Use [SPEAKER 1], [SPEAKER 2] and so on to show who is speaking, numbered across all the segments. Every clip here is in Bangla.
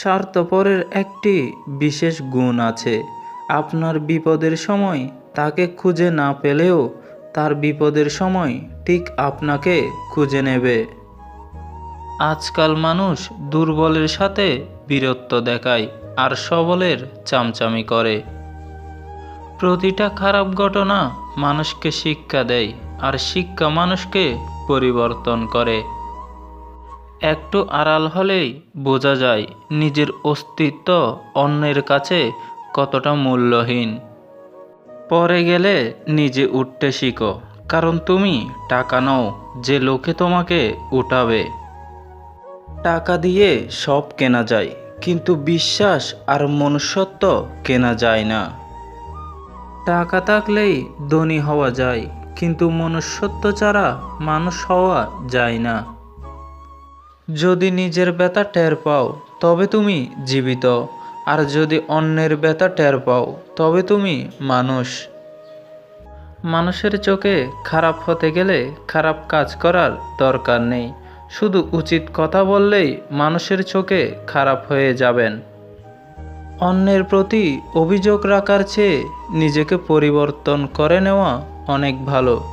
[SPEAKER 1] স্বার্থপরের একটি বিশেষ গুণ আছে। আপনার বিপদের সময় তাকে খুঁজে না পেলেও তার বিপদের সময় ঠিক আপনাকে খুঁজে নেবে। আজকাল মানুষ দুর্বলের সাথে বীরত্ব দেখায় আর সবলের চামচামি করে। প্রতিটা খারাপ ঘটনা মানুষকে শিক্ষা দেয় আর শিক্ষা মানুষকে পরিবর্তন করে। একটু আড়াল হলেই বোঝা যায় নিজের অস্তিত্ব অন্যের কাছে কতটা মূল্যহীন। পরে গেলে নিজে উঠতে শিখো, কারণ তুমি টাকা নাও, যে লোকে তোমাকে উঠাবে। টাকা দিয়ে সব কেনা যায়, কিন্তু বিশ্বাস আর মনুষ্যত্ব কেনা যায় না। টাকা থাকলেই ধনী হওয়া যায়, কিন্তু মনুষ্যত্ব ছাড়া মানুষ হওয়া যায় না। যদি নিজের ব্যথা টের পাও, তবে তুমি জীবিত। আর যদি অন্যের ব্যথা টের পাও, তবে তুমি মানুষ। মানুষের চোখে খারাপ হতে গেলে খারাপ কাজ করার দরকার নেই। শুধু উচিত কথা বললেই মানুষের চোখে খারাপ হয়ে যাবেন। অন্যের প্রতি অভিযোগ রাখার চেয়ে নিজেকে পরিবর্তন করে নেওয়া অনেক ভালো।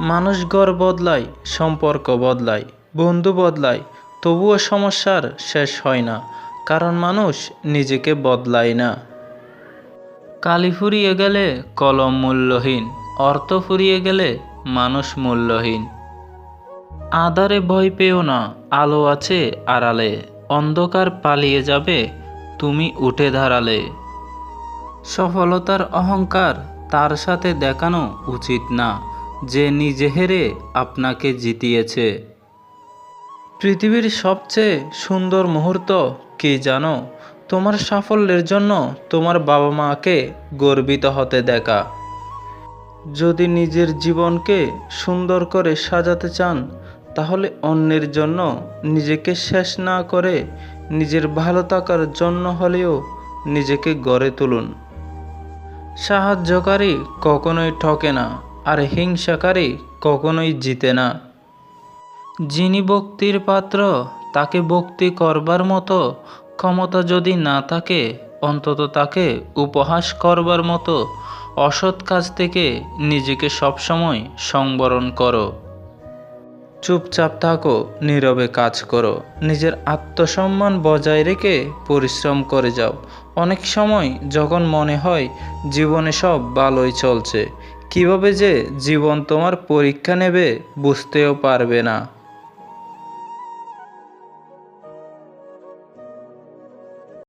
[SPEAKER 1] মানুষ গড় বদলায়, সম্পর্ক বদলায়। বন্ধু বদলায়, তবুও সমস্যার শেষ হয় না, কারণ মানুষ নিজেকে বদলায় না। কালি ফুরিয়ে গেলে কলম মূল্যহীন, অর্থ ফুরিয়ে গেলে মানুষ মূল্যহীন। আধারে ভয় পেও না, আলো আছে আড়ালে, অন্ধকার পালিয়ে যাবে তুমি উঠে দাঁড়ালে সফলতার অহংকার তার সাথে দেখানো উচিত না, যে নিজে হেরে আপনাকে জিতিয়েছে। পৃথিবীর সবচেয়ে সুন্দর মুহূর্ত কি জানো? তোমার সাফল্যের জন্য তোমার বাবা মাকে গর্বিত হতে দেখা। যদি নিজের জীবনকে সুন্দর করে সাজাতে চান, তাহলে অন্যের জন্য নিজেকে শেষ না করে নিজের ভালো থাকার জন্য হলেও নিজেকে গড়ে তুলুন। সাহায্যকারী কখনোই ঠকে না, আর হিংসাকারী কখনোই জিতে না। যিনি ভক্তির পাত্র, তাকে ভক্তি করবার মতো ক্ষমতা যদি না থাকে, অন্তত তাকে উপহাস করবার মতো অসৎ কাজ থেকে নিজেকে সবসময় সংবরণ করো। চুপচাপ থাকো, নীরবে কাজ করো। নিজের আত্মসম্মান বজায় রেখে পরিশ্রম করে যাও। অনেক সময় যখন মনে হয় জীবনে সব ভালোই চলছে, কীভাবে যে জীবন তোমার পরীক্ষা নেবে বুঝতেও পারবে না।